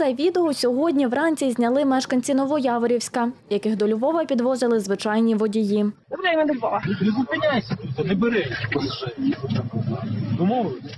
Це відео сьогодні вранці зняли мешканці Новояворівська, яких до Львова підвозили звичайні водії. Добре, не Львова. Не зупиняйся тут, не бери. Домовились?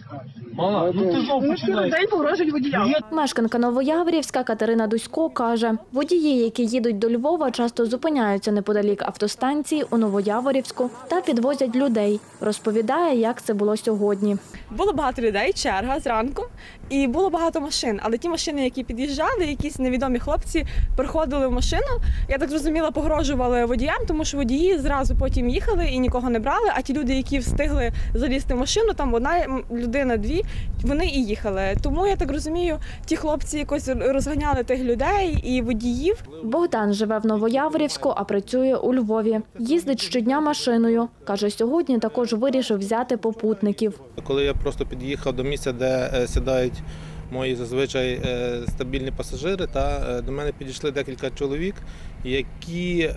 Мала, ну ти знов починаєш. людей погрожують водіям. Мешканка Новояворівська Катерина Дусько каже, водії, які їдуть до Львова, часто зупиняються неподалік автостанції у Новояворівську та підвозять людей. Розповідає, як це було сьогодні. Було багато людей, черга зранку, і було багато машин. Але ті машини, які під'їжджали, якісь невідомі хлопці приходили в машину. Я так зрозуміла, погрожували водіям, тому що водії зразу потім їхали і нікого не брали. А ті люди, які встигли залізти в машину, там одна людина, дві, вони і їхали. Тому я так розумію, ті хлопці якось розганяли тих людей і водіїв. Богдан живе в Новояворівську, а працює у Львові. Їздить щодня машиною. Каже, сьогодні також вирішив взяти попутників. Коли я просто під'їхав до місця, де е, сідають мої зазвичай е, стабільні пасажири, та е, до мене підійшли декілька чоловік, які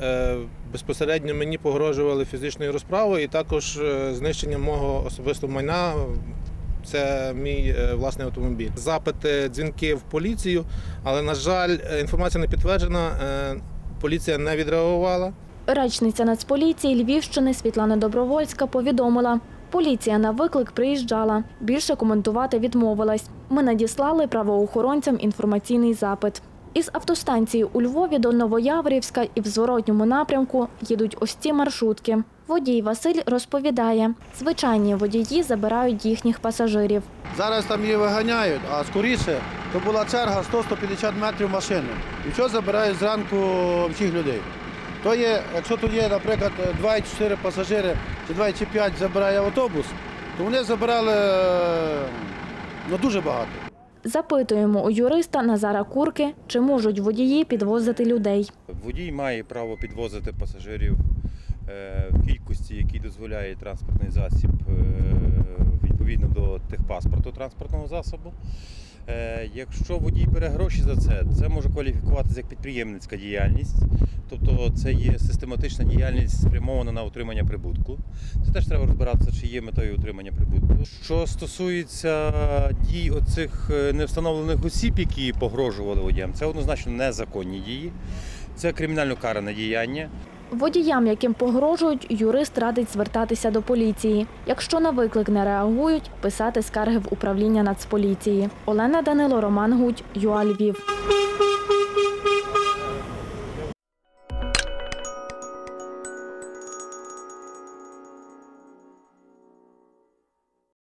безпосередньо мені погрожували фізичною розправою і також знищенням мого особистого майна. Це мій е, власний автомобіль. Запити, дзвінки в поліцію, але на жаль, е, інформація не підтверджена. е, Поліція не відреагувала. Речниця Нацполіції Львівщини Світлана Добровольська повідомила, поліція на виклик приїжджала. Більше коментувати відмовилась. Ми надіслали правоохоронцям інформаційний запит. Із автостанції у Львові до Новояворівська і в зворотньому напрямку їдуть ось ці маршрутки. Водій Василь розповідає, звичайні водії забирають їхніх пасажирів. Зараз там її виганяють, а скоріше то була черга 100-150 метрів машини. І що забирають зранку всіх людей. То є, якщо тут є, наприклад, 2-4 пасажири, чи 2-5 забирає автобус, то вони забирали е, ну, дуже багато. Запитуємо у юриста Назара Курки, чи можуть водії підвозити людей. Водій має право підвозити пасажирів е, кількості, які дозволяє транспортний засіб е, відповідно до техпаспорту транспортного засобу. Е, Якщо водій бере гроші за це, це може кваліфікуватися як підприємницька діяльність, тобто це є систематична діяльність спрямована на отримання прибутку. Це теж треба розбиратися, чи є метою отримання прибутку. Що стосується дій оцих е, невстановлених осіб, які погрожували водіям, це однозначно незаконні дії. Це кримінально каране діяння. Водіям, яким погрожують, юрист радить звертатися до поліції. Якщо на виклик не реагують, писати скарги в управління Нацполіції. Олена Данило, Роман Гудь, ЮА Львів.